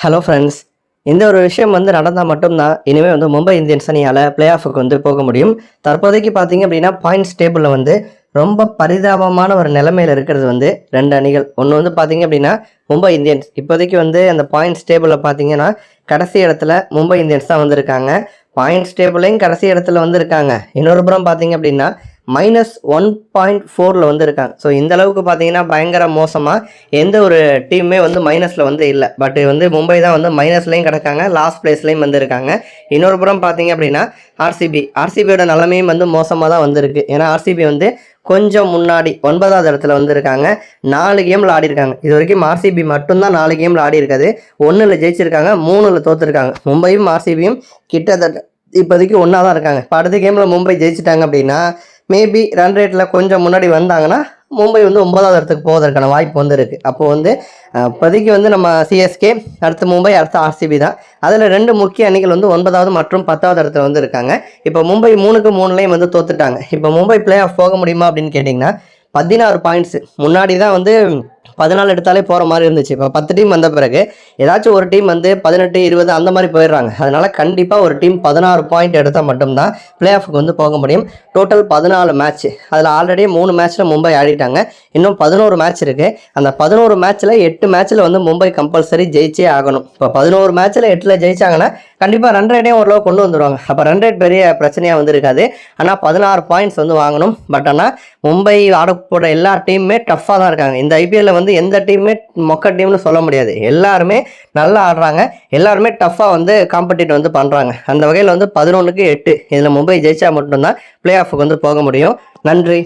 Hello friends இந்த ஒரு விஷயம் வந்து நடந்தால் மட்டும்தான் இனிமேல் வந்து மும்பை இந்தியன்ஸ் அணியால் பிளே ஆஃபுக்கு வந்து போக முடியும். தற்போதைக்கு பார்த்தீங்க அப்படின்னா பாயிண்ட்ஸ் டேபிளில் வந்து ரொம்ப பரிதாபமான ஒரு நிலைமையில் இருக்கிறது வந்து ரெண்டு அணிகள். ஒன்று வந்து பார்த்தீங்க அப்படின்னா மும்பை இந்தியன்ஸ். இப்போதைக்கு வந்து அந்த பாயிண்ட்ஸ் டேபிளில் பார்த்தீங்கன்னா கடைசி இடத்துல மும்பை இந்தியன்ஸ் தான் வந்திருக்காங்க. பாயிண்ட்ஸ் டேபிளையும் கடைசி இடத்துல வந்து இருக்காங்க இன்னொரு புறம் பார்த்தீங்க அப்படின்னா மைனஸ் ஒன் பாயிண்ட் ஃபோரில் வந்து இருக்காங்க ஸோ இந்த அளவுக்கு பார்த்தீங்கன்னா பயங்கர மோசமாக எந்த ஒரு டீமுமே வந்து மைனஸில் வந்து இல்லை. பட் வந்து மும்பை தான் வந்து மைனஸ்லேயும் கிடக்காங்க லாஸ்ட் பிளேஸ்லேயும் வந்து இருக்காங்க இன்னொரு புறம் பார்த்தீங்க அப்படின்னா ஆர்சிபி ஆர்சிபியோட நிலைமையும் வந்து மோசமாக தான் வந்திருக்கு. ஏன்னா ஆர்சிபி வந்து கொஞ்சம் முன்னாடி ஒன்பதாவது இடத்துல வந்திருக்காங்க. நாலு கேமில் ஆடி இருக்காங்க இது வரைக்கும் ஆர்சிபி மட்டும்தான் நாலு கேமில் ஆடி இருக்காது ஒன்றில் ஜெயிச்சிருக்காங்க மூணில் தோற்றுருக்காங்க மும்பையும் ஆர்சிபியும் கிட்டத்தட்ட இப்போதைக்கு ஒன்றா தான் இருக்காங்க. இப்போ அடுத்த கேமில் மும்பை ஜெயிச்சிட்டாங்க அப்படின்னா மேபி ரன் ரேட்டில் கொஞ்சம் முன்னாடி வந்தாங்கன்னா மும்பை வந்து ஒன்பதாவது இடத்துக்கு போவதற்கான வாய்ப்பு வந்து இருக்குது அப்போது வந்து இப்போதைக்கு வந்து நம்ம சிஎஸ்கே அடுத்து மும்பை அடுத்து ஆர்சிபி தான். அதில் ரெண்டு முக்கிய அணிகள் வந்து ஒன்பதாவது மற்றும் பத்தாவது இடத்துல வந்து இருக்காங்க. இப்போ மும்பை மூணுக்கு மூணுலேயும் வந்து தோத்துட்டாங்க. இப்போ மும்பை பிளே ஆஃப் போக முடியுமா அப்படின்னு கேட்டிங்கன்னா பதினாறு பாயிண்ட்ஸு முன்னாடி தான் வந்து பதினாலு எடுத்தாலே போகிற மாதிரி இருந்துச்சு. இப்போ பத்து டீம் வந்த பிறகு ஏதாச்சும் ஒரு டீம் வந்து பதினெட்டு இருபது அந்த மாதிரி போயிடுறாங்க. அதனால் கண்டிப்பாக ஒரு டீம் பதினாறு பாயிண்ட் எடுத்தால் மட்டும்தான் பிளே ஆஃபுக்கு வந்து போக முடியும். டோட்டல் பதினாலு மேட்ச் அதில் ஆல்ரெடி மூணு மேட்ச்சில் மும்பை ஆடிட்டாங்க. இன்னும் பதினோரு மேட்ச் இருக்குது அந்த பதினோரு மேட்ச்சில் எட்டு மேட்ச்சில் வந்து மும்பை கம்பல்சரி ஜெயிச்சே ஆகணும். இப்போ பதினோரு மேட்ச்சில் எட்டில் ஜெயிச்சாங்கன்னா கண்டிப்பாக ரன் ரேட்டையும் ஓரளவு கொண்டு வந்துடுவாங்க அப்போ ரன் ரேட் பெரிய பிரச்சனையாக வந்து இருக்காது ஆனால் பதினாறு பாயிண்ட்ஸ் வந்து வாங்கணும். பட் ஆனால் மும்பை ஆடப்போட எல்லா டீமுமே டஃப்பாக தான் இருக்காங்க. இந்த ஐபிஎல்ல வந்து எந்த டீமுமே மொக்க டீம்னு சொல்ல முடியாது. எல்லாருமே நல்லா ஆடுறாங்க. எல்லாருமே டஃப்பாக வந்து காம்படிட் வந்து பண்ணுறாங்க அந்த வகையில் வந்து பதினொன்றுக்கு எட்டு. இதில் மும்பை ஜெயிச்சா மட்டும்தான் பிளே ஆஃபுக்கு வந்து போக முடியும். நன்றி.